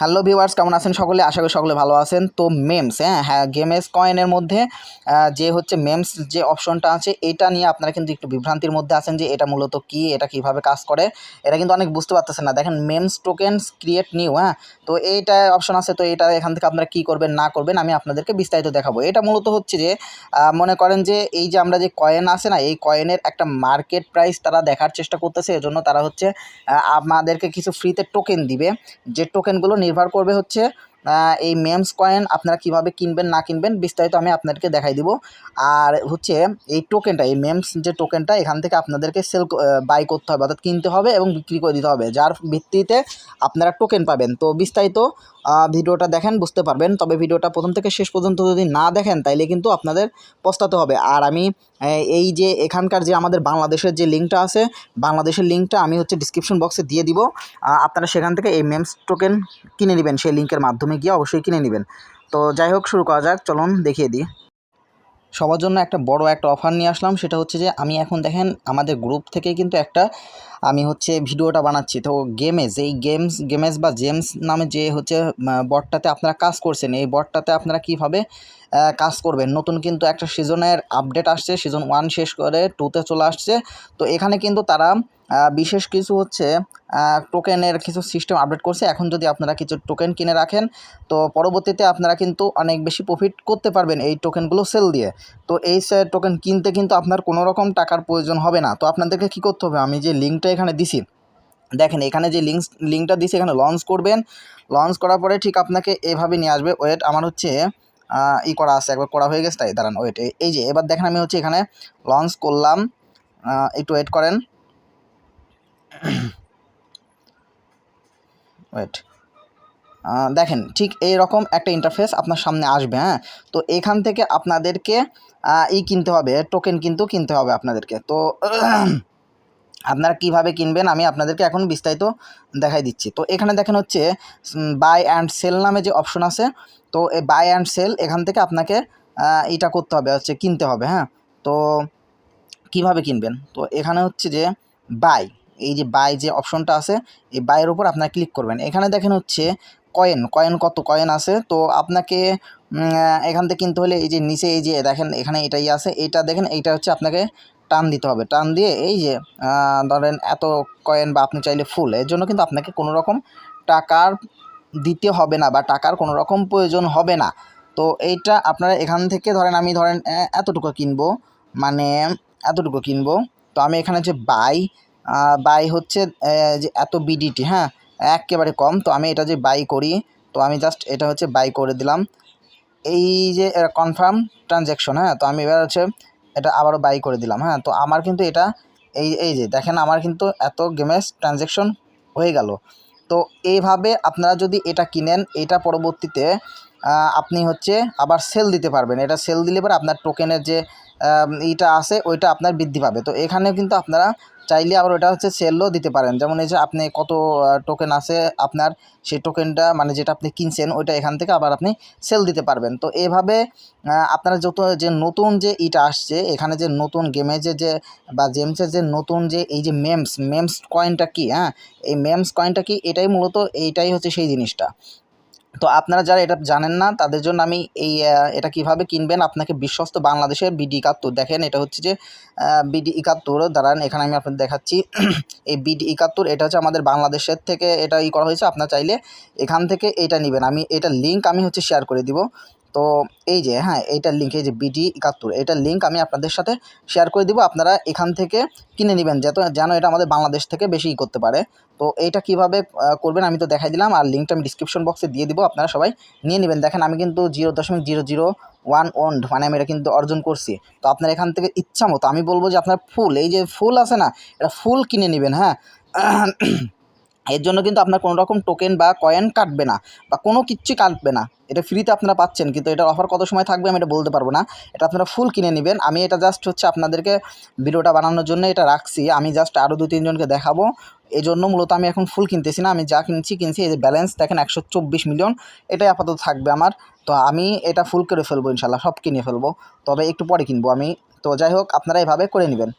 Hello viewers কেমন আছেন সকলে? আশা করি সকলে ভালো আছেন। তো মেমস হ্যাঁ হ্যাঁ গেমস কয়েনের মধ্যে যে হচ্ছে মেমস যে অপশনটা আছে, এটা নিয়ে আপনারা কিন্তু একটু বিভ্রান্তির মধ্যে আছেন যে এটা মূলত কি, এটা কীভাবে কাজ করে, এটা কিন্তু অনেক বুঝতে পারতেছেন না। দেখেন মেমস টোকেনস ক্রিয়েট নিউ হ্যাঁ তো এইটা অপশন আছে, তো এটা এখান থেকে আপনারা কি করবেন, না করবেন, আমি আপনাদেরকে বিস্তারিত দেখাবো। এটা মূলত হচ্ছে যে মনে করেন যে এই যে আমরা যে কয়েন আছে না, এই কয়েনের একটা মার্কেট প্রাইস তারা দেখার চেষ্টা করতেছে, এজন্য তারা হচ্ছে আমাদেরকে কিছু ফ্রিতে টোকেন দিবে। যে টোকেনগুলো নির্ভর করবে হচ্ছে এই মেমস কয়েন আপনারা কীভাবে কিনবেন, না কিনবেন, বিস্তারিত আমি আপনাদেরকে দেখাই দিব। আর হচ্ছে, এই টোকেনটা এই মেমস যে টোকেনটা এখান থেকে আপনাদেরকে সেল বাই করতে হবে, অর্থাৎ কিনতে হবে এবং বিক্রি করে দিতে হবে, যার ভিত্তিতে আপনারা টোকেন পাবেন। তো বিস্তারিত ভিডিওটা দেখেন, বুঝতে পারবেন। তবে ভিডিওটা প্রথম থেকে শেষ পর্যন্ত যদি না দেখেন, তাইলে কিন্তু আপনাদের পস্তাতে হবে। আর আমি এই যে এখানকার যে আমাদের বাংলাদেশের যে লিঙ্কটা আছে, বাংলাদেশের লিঙ্কটা আমি হচ্ছে ডিসক্রিপশন বক্সে দিয়ে দিব। আপনারা সেখান থেকে এই মেমস টোকেন কিনে নেবেন, সেই লিঙ্কের মাধ্যমে। গিয়ে অবশ্যই কিনে নেবেন। তো যাই হোক, শুরু করা যাক। চলুন, দেখিয়ে দিই। সবার জন্য একটা বড় একটা অফার নিয়ে আসলাম। সেটা হচ্ছে যে, আমি এখন দেখেন, আমাদের গ্রুপ থেকে কিন্তু একটা আমি হচ্ছে ভিডিওটা বানাচ্ছি। তো গেমেজ এই গেমস গেমেজ বা জেমস নামে যে হচ্ছে বটটাতে আপনারা কাজ করছেন, এই বটটাতে আপনারা কীভাবে কাজ করবেন? নতুন কিন্তু একটা সিজনের আপডেট আসছে সিজন ওয়ান শেষ করে টুতে চলে আসছে। তো এখানে কিন্তু তারা বিশেষ কিছু হচ্ছে টোকেনের কিছু সিস্টেম আপডেট করছে। এখন যদি আপনারা কিছু টোকেন কিনে রাখেন, তো পরবর্তীতে আপনারা কিন্তু অনেক বেশি প্রফিট করতে পারবেন এই টোকেনগুলো সেল দিয়ে। তো এই টোকেন কিনতে কিন্তু আপনার কোনো রকম টাকার প্রয়োজন হবে না। তো আপনাদেরকে কী করতে হবে? আমি যে লিঙ্কটা এখানে দিছি। দেখেন, এখানে যে লিঙ্ক লিঙ্কটা দিছি, এখানে লঞ্চ করবেন। লঞ্চ করার পরে ঠিক আপনাকে এভাবে নিয়ে আসবে। ওয়েট আমার হচ্ছে ই করা আছে, একবার করা হয়ে গেছে, তাই, দাঁড়ান ওয়েট এই যে, এবার দেখেন আমি হচ্ছে এখানে লঞ্চ করলাম। একটু ওয়েট করেন। ওয়েট দেখেন, ঠিক এই রকম একটা ইন্টারফেস আপনার সামনে আসবে হ্যাঁ? তো এখান থেকে আপনাদেরকে ই কিনতে হবে টোকেন কিন্তু কিনতে হবে আপনাদেরকে। তো আপনারা কীভাবে কিনবেন আমি আপনাদেরকে এখন বিস্তারিত দেখাই দিচ্ছি। তো এখানে দেখেন হচ্ছে বাই অ্যান্ড সেল নামে যে অপশন আছে, তো এই বাই অ্যান্ড সেল এখান থেকে আপনাকে এটা করতে হবে, হচ্ছে কিনতে হবে হ্যাঁ? তো কীভাবে কিনবেন? তো এখানে হচ্ছে যে বাই এই যে বাই যে অপশনটা আছে, এই বাইয়ের উপর আপনারা ক্লিক করবেন। এখানে দেখেন হচ্ছে কয়েন কয়েন কত কয়েন আছে, তো আপনাকে এখান থেকে কিনতে হলে এই যে নিচে এই যে দেখেন এখানে এটাই আছে এইটা দেখেন, এইটা হচ্ছে আপনাকে টান দিতে হবে। টান দিয়ে এই যে ধরেন এত কয়েন বা আপনি চাইলে ফুল এর জন্য কিন্তু আপনাকে কোনো রকম টাকার দিতে হবে না বা টাকার কোনো রকম প্রয়োজন হবে না। তো এইটা আপনারা এখান থেকে ধরেন আমি ধরেন এতটুকু কিনবো মানে এতটুকু কিনবো। তো আমি এখানে যে বাই বাই হচ্ছে যে এত বিডিটি হ্যাঁ একেবারে কম। তো আমি এটা যে বাই করি, তো আমি জাস্ট এটা হচ্ছে বাই করে দিলাম। এই যে কনফার্ম ট্রানজ্যাকশন হ্যাঁ তো আমি এবার হচ্ছে এটা আবারও বাই করে দিলাম হ্যাঁ? তো আমার কিন্তু এটা এই এই যে দেখেন আমার কিন্তু এত গেমের ট্রানজ্যাকশন হয়ে গেল। তো এইভাবে আপনারা যদি এটা কিনেন, এটা পরবর্তীতে আপনি হচ্ছে আবার সেল দিতে পারবেন। এটা সেল দিলে পরে আপনার টোকেনের যে ইটা আছে, ওইটা আপনার বৃদ্ধি পাবে। তো এখানেও কিন্তু আপনারা চাইলে আবার ওটা হচ্ছে সেলও দিতে পারেন। যেমন এই যে আপনি কত টোকেন আছে আপনার, সেই টোকেনটা মানে যেটা আপনি কিনছেন, ওইটা এখান থেকে আবার আপনি সেল দিতে পারবেন। তো এভাবে আপনারা যত যে নতুন যে ইটা আসছে, এখানে যে নতুন গেমে যে যে, বা জেমসের যে নতুন যে এই যে মেমস মেমস কয়েনটা কি হ্যাঁ? এই মেমস কয়েনটা কি, এটাই মূলত এইটাই হচ্ছে সেই জিনিসটা। তো আপনারা যারা এটা জানেন না, তাদের জন্য আমি এই এটা কীভাবে কিনবেন? আপনাকে বিশ্বস্ত বাংলাদেশের বিডি একাত্তর। দেখেন, এটা হচ্ছে যে বিডি একাত্তর। দাঁড়ান, এখানে আমি আপনাদের দেখাচ্ছি। এই বিডি একাত্তর, এটা হচ্ছে আমাদের বাংলাদেশের থেকে এটা ই করা হয়েছে। আপনার চাইলে এখান থেকে এটা নেবেন। আমি এটা লিঙ্ক আমি হচ্ছে শেয়ার করে দিব। তো এই যে হ্যাঁ এইটার লিঙ্ক এই যে বিডি একাত্তর, এটার লিঙ্ক আমি আপনাদের সাথে শেয়ার করে দিব। আপনারা এখান থেকে কিনে নেবেন, যাতে যেন এটা আমাদের বাংলাদেশ থেকে বেশি করতে পারে। তো এইটা কীভাবে করবেন আমি তো দেখাই দিলাম, আর লিঙ্কটা আমি ডিসক্রিপশন বক্সে দিয়ে দিব, আপনারা সবাই নিয়ে নেবেন। দেখেন, আমি কিন্তু জিরো দশমিক জিরো জিরো ওয়ান ওন্ড মানে আমি এটা কিন্তু অর্জন করছি। তো আপনার এখান থেকে ইচ্ছা মতো, আমি বলব যে আপনার ফুল, এই যে ফুল আছে না, এটা ফুল কিনে নেবেন হ্যাঁ। এর জন্য কিন্তু আপনার কোনো রকম টোকেন বা কয়েন কাটবে না বা কোনো কিচ্ছু কাটবে না। এটা ফ্রিতে আপনারা পাচ্ছেন, কিন্তু এটার অফার কত সময় থাকবে আমি এটা বলতে পারব না। এটা আপনারা ফুল কিনে নেবেন। আমি এটা জাস্ট হচ্ছে আপনাদেরকে ভিডিওটা বানানোর জন্য এটা রাখছি। আমি জাস্ট আরও দু তিনজনকে দেখাবো। এই জন্য মূলত আমি এখন ফুল কিনতেছি না। আমি যা কিনছি কিনছি। এই যে ব্যালেন্স দেখেন একশো চব্বিশ মিলিয়ন এটাই আপাতত থাকবে আমার। তো আমি এটা ফুল করে ফেলব ইনশাল্লাহ সব কিনে ফেলব। তবে একটু পরে কিনবো আমি। তো যাই হোক, আপনারা এভাবে করে নেবেন।